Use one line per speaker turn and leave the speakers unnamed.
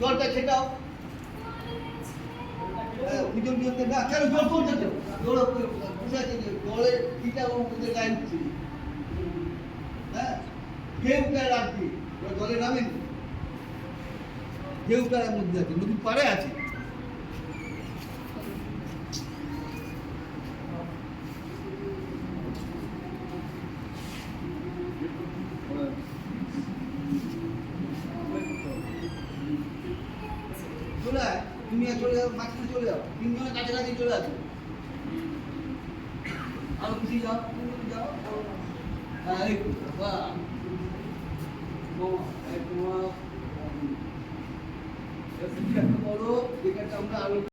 জলটা ছেটাও হ্যাঁ, দুজন না কেন যে জলের উঠছে হ্যাঁ রাখবি ওরা জলে ঢেউটার মধ্যে আছে। নদীর পাড়ে আছে। চলে আয়, তুমি চলে যাও, মাঝখানে চলে যাও তিনজনের কাছাকাছি চলে আসো। আরও খুশি যাও যাও আরে বাহ বড় আমরা আরও